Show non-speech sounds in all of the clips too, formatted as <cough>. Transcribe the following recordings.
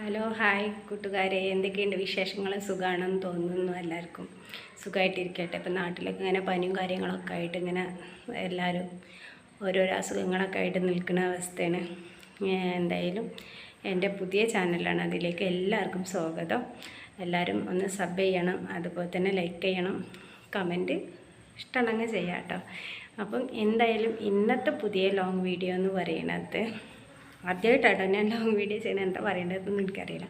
Hello hi കൂട്ടുകാരെ. എന്തൊക്കെയുണ്ട് വിശേഷങ്ങൾ സുഖമാണെന്ന് തോന്നുന്നു എല്ലാവർക്കും. സുഖമായിട്ടിരിക്കട്ടെ ഇപ്പം നാട്ടിലൊക്കെ ഇങ്ങനെ പനിയും കാര്യങ്ങളൊക്കെ ആയിട്ട് ഇങ്ങനെ എല്ലാവരും ഓരോരോ അസുഖങ്ങളൊക്കെ ആയിട്ട് നിൽക്കുന്ന അവസ്ഥയാണ്. എന്തായാലും എന്റെ പുതിയ ചാനലാണ് അതിലേക്ക് എല്ലാവർക്കും സ്വാഗതം. എല്ലാവരും ഒന്ന് സബ് ചെയ്യണം അതുപോലെ തന്നെ ലൈക്ക് ചെയ്യണം കമന്റ് ഇഷ്ടമാണെങ്കിൽ ചെയ്യാം കേട്ടോ. അപ്പം എന്തായാലും ഇന്നത്തെ പുതിയ ലോങ് വീഡിയോ എന്ന് പറയുന്നത് ആദ്യമായിട്ടാട്ടോ ഞാൻ ലോങ് വീഡിയോ ചെയ്യുന്നത്? എന്താ പറയേണ്ടതെന്ന് എനിക്കറിയില്ല.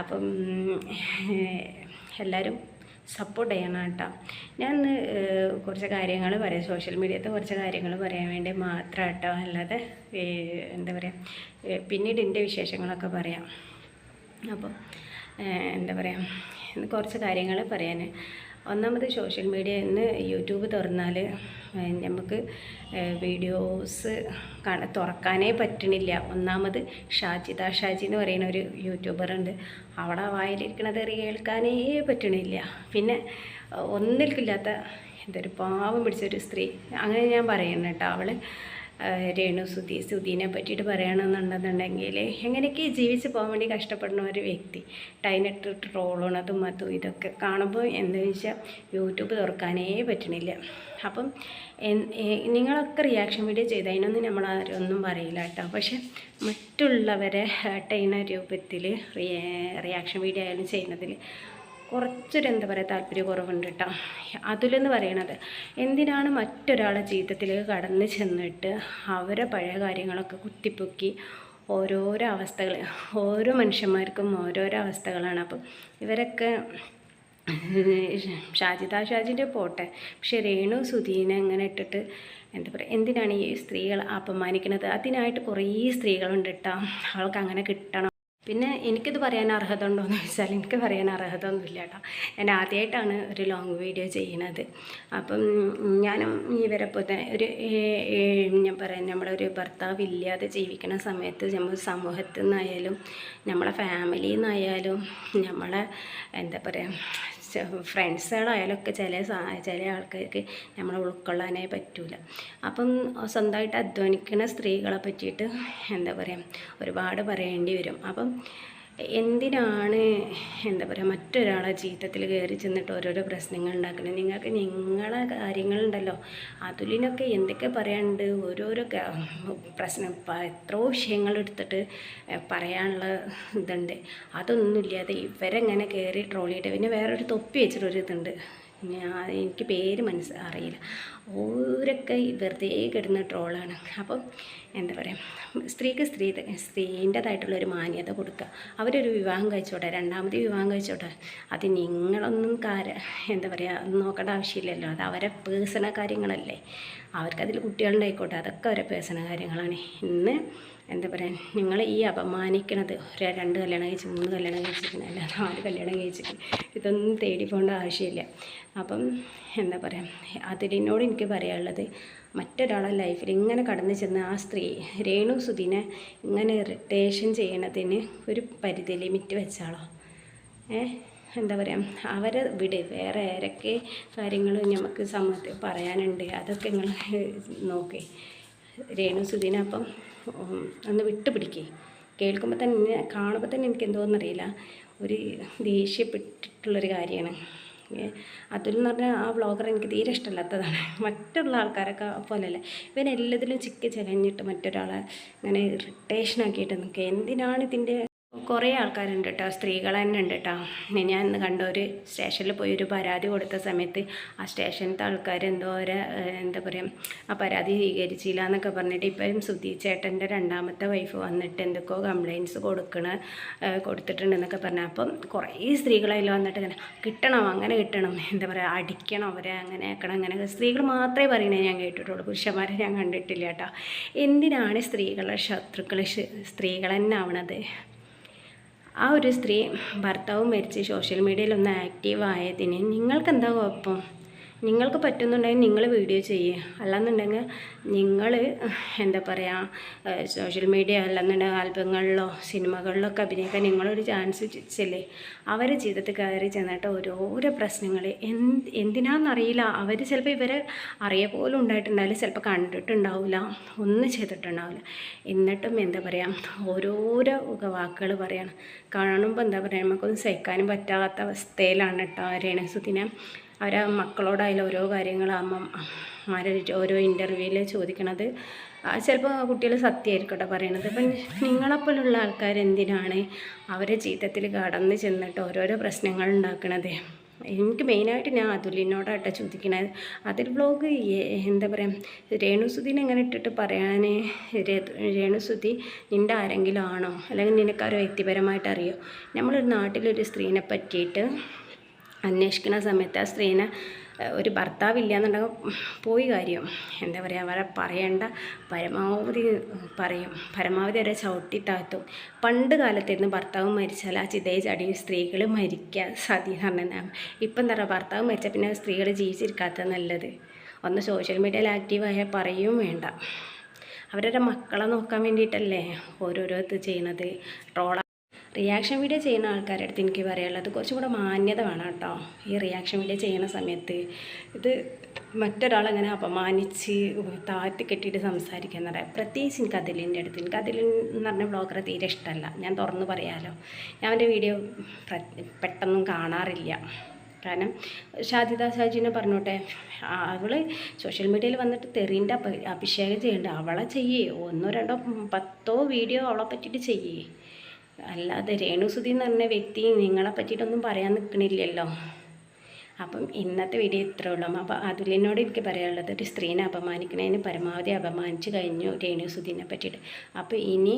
അപ്പം എല്ലാവരും സപ്പോർട്ട് ചെയ്യണം കേട്ടോ. ഞാൻ കുറച്ച് കാര്യങ്ങൾ പറയാം. സോഷ്യൽ മീഡിയത്തെ കുറച്ച് കാര്യങ്ങൾ പറയാൻ വേണ്ടി മാത്രം കേട്ടോ. അല്ലാതെ എന്താ പറയുക പിന്നീട് എന്റെ വിശേഷങ്ങളൊക്കെ പറയാം. അപ്പോൾ എന്താ പറയുക കുറച്ച് കാര്യങ്ങൾ പറയാൻ ഒന്നാമത് സോഷ്യൽ മീഡിയ ഇന്ന് യൂട്യൂബ് തുറന്നാൽ നമുക്ക് വീഡിയോസ് കാണ തുറക്കാനേ പറ്റണില്ല. ഒന്നാമത് ഷാജിദ ഷാജി എന്ന് പറയുന്ന ഒരു യൂട്യൂബറുണ്ട് അവിടെ വായിലിരിക്കണത് കേൾക്കാനേ പറ്റണില്ല. പിന്നെ ഒന്നിൽക്കില്ലാത്ത എന്തൊരു പാവം പിടിച്ചൊരു സ്ത്രീ. അങ്ങനെ ഞാൻ പറയുന്നു കേട്ടോ അവൾ രേണു സുധി സുധീനെ പറ്റിയിട്ട് പറയണമെന്നുണ്ടെന്നുണ്ടെങ്കിൽ എങ്ങനെയൊക്കെ ജീവിച്ച് പോകാൻ വേണ്ടി കഷ്ടപ്പെടുന്ന ഒരു വ്യക്തി ടൈനിട്ട് ട്രോളണതും അതും ഇതൊക്കെ കാണുമ്പോൾ എന്താ വെച്ചാൽ യൂട്യൂബ് തുറക്കാനേ പറ്റണില്ല. അപ്പം നിങ്ങളൊക്കെ റിയാക്ഷൻ വീഡിയോ ചെയ്ത് അതിനൊന്നും നമ്മൾ ആരും ഒന്നും പറയില്ല കേട്ടോ. പക്ഷെ മറ്റുള്ളവരെ ടൈന രൂപത്തിൽ റിയാക്ഷൻ വീഡിയോ ആയാലും ചെയ്യുന്നതിൽ കുറച്ചൊരു എന്താ പറയുക താല്പര്യക്കുറവുണ്ട് കേട്ടോ അതിലെന്ന് പറയണത് എന്തിനാണ് മറ്റൊരാളെ ജീവിതത്തിലേക്ക് കടന്ന് ചെന്നിട്ട് അവരെ പഴയ കാര്യങ്ങളൊക്കെ കുത്തിപ്പൊക്കി ഓരോരോ അവസ്ഥകൾ ഓരോ മനുഷ്യന്മാർക്കും ഓരോരോ അവസ്ഥകളാണ്. അപ്പം ഇവരൊക്കെ ഷാജിദ ഷാജിന്റെ പോട്ടെ. പക്ഷെ രേണു സുധീനെ അങ്ങനെ ഇട്ടിട്ട് എന്താ പറയുക എന്തിനാണ് ഈ സ്ത്രീകൾ അപമാനിക്കുന്നത് അതിനായിട്ട് കുറേ സ്ത്രീകളുണ്ട് കേട്ടോ അവൾക്ക് അങ്ങനെ കിട്ടണം. പിന്നെ എനിക്കിത് പറയാൻ അർഹത ഉണ്ടോയെന്ന് ചോദിച്ചാൽ എനിക്ക് പറയാൻ അർഹത ഒന്നുമില്ല കേട്ടോ ഞാൻ ആദ്യമായിട്ടാണ് ഒരു ലോങ് വീഡിയോ ചെയ്യുന്നത്. അപ്പം ഞാനും ഇവരെ പോലെ തന്നെ ഒരു ഞാൻ പറയാം നമ്മളൊരു ഭർത്താവ് ഇല്ലാതെ ജീവിക്കുന്ന സമയത്ത് നമ്മൾ സമൂഹത്തിൽ നിന്നായാലും നമ്മളെ ഫാമിലിയിൽ നിന്നായാലും നമ്മളെ എന്താ പറയുക ഫ്രണ്ട്സുകളായാലും ഒക്കെ ചില ചില ആൾക്കാർക്ക് നമ്മളെ ഉൾക്കൊള്ളാനേ പറ്റൂല. അപ്പം സ്വന്തമായിട്ട് അധ്വാനിക്കുന്ന സ്ത്രീകളെ പറ്റിയിട്ട് എന്താ പറയുക ഒരുപാട് പറയേണ്ടി വരും. അപ്പം എന്തിനാണ് എന്താ പറയുക മറ്റൊരാളെ ജീവിതത്തിൽ കയറി ചെന്നിട്ട് ഓരോരോ പ്രശ്നങ്ങൾ ഉണ്ടാക്കുന്നത് നിങ്ങൾക്ക് നിങ്ങളെ കാര്യങ്ങളുണ്ടല്ലോ. അതിലിനൊക്കെ എന്തൊക്കെ പറയാനുണ്ട്? ഓരോരോ പ്രശ്നം എത്രയോ വിഷയങ്ങൾ എടുത്തിട്ട് പറയാനുള്ള ഇതുണ്ട്. അതൊന്നുമില്ലാതെ ഇവരെങ്ങനെ കയറി ട്രോൾ ചെയ്തിട്ട് പിന്നെ വേറൊരു തൊപ്പി വെച്ചിട്ടൊരു ഇതുണ്ട് എനിക്ക് പേര് മനസ്സ് അറിയില്ല. ഓരൊക്കെ വെറുതെ കിടന്ന ട്രോളാണ്. അപ്പം എന്താ പറയുക സ്ത്രീക്ക് സ്ത്രീ സ്ത്രീന്റെതായിട്ടുള്ള ഒരു മാന്യത കൊടുക്കുക. അവരൊരു വിവാഹം കഴിച്ചോട്ടെ രണ്ടാമത് വിവാഹം കഴിച്ചോട്ടെ അത് നിങ്ങളൊന്നും കാര എന്താ പറയുക നോക്കേണ്ട ആവശ്യമില്ലല്ലോ. അത് അവരെ പേഴ്സണൽ കാര്യങ്ങളല്ലേ. അവർക്കതിൽ കുട്ടികളുണ്ടായിക്കോട്ടെ അതൊക്കെ അവരെ പേഴ്സണൽ കാര്യങ്ങളാണ്. ഇന്ന് എന്താ പറയുക നിങ്ങൾ ഈ അപമാനിക്കണത് ഒരു രണ്ട് കല്യാണം കഴിച്ച് മൂന്ന് കല്യാണം കഴിച്ചിരിക്കുന്നത് അല്ല നാല് കല്യാണം കഴിച്ചിരിക്കുന്നു ഇതൊന്നും തേടി പോകേണ്ട ആവശ്യമില്ല. അപ്പം എന്താ പറയുക അതിനോട് എനിക്ക് പറയാനുള്ളത് മറ്റൊരാളെ ലൈഫിൽ ഇങ്ങനെ കടന്നു ചെന്ന് ആ സ്ത്രീ രേണു സുധീനെ ഇങ്ങനെ ഇറിറ്റേഷൻ ചെയ്യണതിന് ഒരു പരിധി ലിമിറ്റ് വെച്ചാളോ? ഏ? എന്താ പറയുക അവരെ വിട്. വേറെ ഏതൊക്കെ കാര്യങ്ങൾ നമുക്ക് സമൂഹത്തിൽ പറയാനുണ്ട് അതൊക്കെ നിങ്ങൾ നോക്കേ. രേണു സുധീന അപ്പം ഒന്ന് വിട്ടുപിടിക്കേ. കേൾക്കുമ്പോൾ തന്നെ കാണുമ്പോൾ തന്നെ എനിക്ക് എന്തോന്നറിയില്ല ഒരു ദേഷ്യപ്പെട്ടിട്ടുള്ളൊരു കാര്യമാണ് അതുൽ എന്ന് പറഞ്ഞാൽ ആ വ്ളോഗർ എനിക്ക് തീരെ ഇഷ്ടമല്ലാത്തതാണ്. <laughs> മറ്റുള്ള ആൾക്കാരൊക്കെ പോലെയല്ല. ഇവൻ എല്ലാത്തിലും ചിക്കി ചെലഞ്ഞിട്ട് മറ്റൊരാളെ ഇങ്ങനെ ഇറിറ്റേഷൻ ആക്കിയിട്ട് നിൽക്കുക എന്തിനാണ് ഇതിന്റെ കുറേ ആൾക്കാരുണ്ട് കേട്ടോ സ്ത്രീകൾ തന്നെ ഉണ്ട് കേട്ടോ ഞാൻ ഇന്ന് കണ്ട ഒരു സ്റ്റേഷനിൽ പോയി ഒരു പരാതി കൊടുത്ത സമയത്ത് ആ സ്റ്റേഷനത്തെ ആൾക്കാർ എന്തോ ഒരു എന്താ പറയുക ആ പരാതി സ്വീകരിച്ചില്ല എന്നൊക്കെ പറഞ്ഞിട്ട് ഇപ്പം സുധി ചേട്ടന്റെ രണ്ടാമത്തെ വൈഫ് വന്നിട്ട് എന്തൊക്കെയോ കംപ്ലയിൻസ് കൊടുക്കണ കൊടുത്തിട്ടുണ്ടെന്നൊക്കെ പറഞ്ഞു. അപ്പം കുറേ സ്ത്രീകളതിൽ വന്നിട്ട് ഇങ്ങനെ കിട്ടണം? അങ്ങനെ കിട്ടണം. എന്താ പറയുക അടിക്കണം അവരെ അങ്ങനെ ആക്കണം അങ്ങനെ. സ്ത്രീകൾ മാത്രമേ പറയണേ ഞാൻ കേട്ടിട്ടുള്ളൂ. പുരുഷന്മാരെ ഞാൻ കണ്ടിട്ടില്ല കേട്ടോ. എന്തിനാണ് സ്ത്രീകളെ ശത്രുക്കൾ സ്ത്രീകൾ തന്നെ ആവണത്? ആ ഒരു സ്ത്രീ ഭർത്താവ് മരിച്ച് സോഷ്യൽ മീഡിയയിൽ ഒന്ന് ആക്റ്റീവ് ആയതിന് നിങ്ങൾക്ക് എന്താ കുഴപ്പം? നിങ്ങൾക്ക് പറ്റുന്നുണ്ടെങ്കിൽ നിങ്ങൾ വീഡിയോ ചെയ്യുക അല്ലാന്നുണ്ടെങ്കിൽ നിങ്ങൾ എന്താ പറയുക സോഷ്യൽ മീഡിയ അല്ലാന്നുണ്ടെങ്കിൽ ആൽബങ്ങളിലോ സിനിമകളിലൊക്കെ അഭിനയിക്കാൻ നിങ്ങളൊരു ചാൻസ് ചെല്ലേ അവരെ ജീവിതത്തിൽ കയറി ചെന്നിട്ട് ഓരോരോ പ്രശ്നങ്ങൾ എന്ത് എന്തിനാണെന്നറിയില്ല അവർ ചിലപ്പോൾ ഇവരെ അറിയ പോലും ഉണ്ടായിട്ടുണ്ടാവില്ല. ചിലപ്പോൾ കണ്ടിട്ടുണ്ടാവില്ല. ഒന്നും ചെയ്തിട്ടുണ്ടാവില്ല. എന്നിട്ടും എന്താ പറയുക ഓരോരോ വാക്കുകൾ പറയണം. കാണുമ്പോൾ എന്താ പറയുക നമുക്കൊന്നും സഹിക്കാനും പറ്റാത്ത അവസ്ഥയിലാണ് കേട്ടോ രേണസുദിനെ അവരെ മക്കളോടായാലും ഓരോ കാര്യങ്ങൾ അമ്മമാരെ ഓരോ ഇന്റർവ്യൂവിൽ ചോദിക്കണത്. ചിലപ്പോൾ കുട്ടികൾ സത്യമായിരിക്കട്ടെ പറയണത്. അപ്പം നിങ്ങളെപ്പോലുള്ള ആൾക്കാർ എന്തിനാണ് അവരെ ജീവിതത്തിൽ കടന്ന് ചെന്നിട്ട് ഓരോരോ പ്രശ്നങ്ങൾ ഉണ്ടാക്കണത്? എനിക്ക് മെയിനായിട്ട് ഞാൻ അതുലിനോടാട്ടോ ചോദിക്കണത്. അതിൽ ബ്ലോഗ് എന്താ പറയുക രേണുസുദീനെ എങ്ങനെ ഇട്ടിട്ട് പറയാൻ രേണുസുതി നിന്റെ ആരെങ്കിലും ആണോ? അല്ലെങ്കിൽ നിനക്കാരോ വ്യക്തിപരമായിട്ട് അറിയോ? നമ്മളൊരു നാട്ടിലൊരു സ്ത്രീനെ പറ്റിയിട്ട് അന്വേഷിക്കുന്ന സമയത്ത് ആ സ്ത്രീനെ ഒരു ഭർത്താവില്ല എന്നുണ്ടെങ്കിൽ പോയി കാര്യം. എന്താ പറയുക അവരെ പറയേണ്ട പരമാവധി പറയും. പരമാവധി അവരെ ചവിട്ടി താഴ്ത്തും പണ്ട് കാലത്തിരുന്ന് ഭർത്താവ് മരിച്ചാൽ ആ ചിതയെ ചടി സ്ത്രീകൾ മരിക്കുക സതി പറഞ്ഞാൽ ഇപ്പം എന്താ പറയുക ഭർത്താവ് മരിച്ചാൽ പിന്നെ സ്ത്രീകൾ ജീവിച്ചിരിക്കാത്ത നല്ലത്. ഒന്ന് സോഷ്യൽ മീഡിയയിൽ ആക്റ്റീവായാൽ പറയും വേണ്ട. അവരുടെ മക്കളെ നോക്കാൻ വേണ്ടിയിട്ടല്ലേ ഓരോരോ ഇത് ചെയ്യണത് ട്രോള റിയാക്ഷൻ വീഡിയോ ചെയ്യുന്ന ആൾക്കാരുടെ അടുത്ത് എനിക്ക് പറയാനുള്ളത് കുറച്ചും കൂടെ മാന്യത വേണം കേട്ടോ. ഈ റിയാക്ഷൻ വീഡിയോ ചെയ്യുന്ന സമയത്ത്. ഇത് മറ്റൊരാളെങ്ങനെ അപമാനിച്ച് താഴ്ത്തി കെട്ടിയിട്ട് സംസാരിക്കുക പറയാം പ്രത്യേകിച്ച് എനിക്ക് അതിലിന്റെ അടുത്ത്. എനിക്ക് അതിൽ എന്ന് പറഞ്ഞ ബ്ലോഗറെ തീരെ ഇഷ്ടമല്ല. ഞാൻ തുറന്നു പറയാമല്ലോ ഞാൻ അവന്റെ വീഡിയോ പെട്ടെന്നും കാണാറില്ല. കാരണം ഷാദിദ ഷാജിനെ പറഞ്ഞോട്ടെ അവൾ സോഷ്യൽ മീഡിയയിൽ വന്നിട്ട് തെറിന്റെ അഭിഷേകം ചെയ്യണ്ട. അവളെ ചെയ്യേ. ഒന്നോ രണ്ടോ പത്തോ വീഡിയോ അവളെ പറ്റിയിട്ട് ചെയ്യേ. അല്ലാതെ രേണുസുതി എന്ന് പറഞ്ഞ വ്യക്തി നിങ്ങളെ പറ്റിയിട്ടൊന്നും പറയാൻ നിൽക്കണില്ലല്ലോ അപ്പം ഇന്നത്തെ വീഡിയോ ഇത്രേ ഉള്ളൂ. അപ്പോൾ അതുലിനോട് എനിക്ക് പറയാനുള്ളത് ഒരു സ്ത്രീനെ അപമാനിക്കുന്നതിന് പരമാവധി അപമാനിച്ച് കഴിഞ്ഞു രേണുസുദീനെ പറ്റിയിട്ട്. അപ്പോൾ ഇനി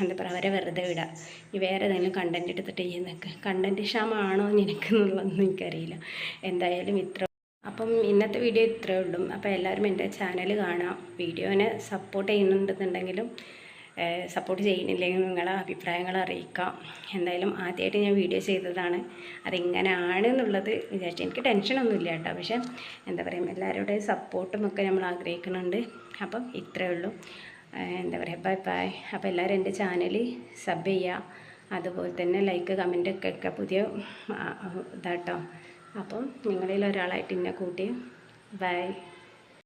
എന്താ പറയുക അവരെ വെറുതെ വിടാം. ഈ വേറെ ഏതെങ്കിലും കണ്ടന്റ് എടുത്തിട്ട് ഈ നിനക്ക് കണ്ടന്റ് ക്ഷാമാണോ നിനക്കെന്നുള്ളതൊന്നും എനിക്കറിയില്ല. എന്തായാലും ഇത്ര അപ്പം ഇന്നത്തെ വീഡിയോ ഇത്രേ ഉള്ളൂ. അപ്പോൾ എല്ലാവരും എന്റെ ചാനൽ കാണാം. വീഡിയോനെ സപ്പോർട്ട് ചെയ്യുന്നുണ്ടെന്നുണ്ടെങ്കിലും സപ്പോർട്ട് ചെയ്യുന്നില്ലെങ്കിൽ നിങ്ങളെ അഭിപ്രായങ്ങൾ അറിയിക്കാം. എന്തായാലും ആദ്യമായിട്ട് ഞാൻ വീഡിയോ ചെയ്തതാണ്. അതെങ്ങനെയാണ് എന്നുള്ളത് വിചാരിച്ചു എനിക്ക് ടെൻഷനൊന്നുമില്ല കേട്ടോ. പക്ഷേ എന്താ പറയുക എല്ലാവരുടെയും സപ്പോർട്ടും ഒക്കെ നമ്മൾ ആഗ്രഹിക്കുന്നുണ്ട്. അപ്പം ഇത്രയേ ഉള്ളൂ. എന്താ പറയുക ബൈ ബൈ അപ്പോൾ എല്ലാവരും എന്റെ ചാനൽ സബ് ചെയ്യുക. അതുപോലെ തന്നെ ലൈക്ക് കമന്റ് ഒക്കെ പുതിയ ഇതാട്ടോ. അപ്പം നിങ്ങളിൽ ഒരാളായിട്ട് എന്നെ കൂട്ടി. ബൈ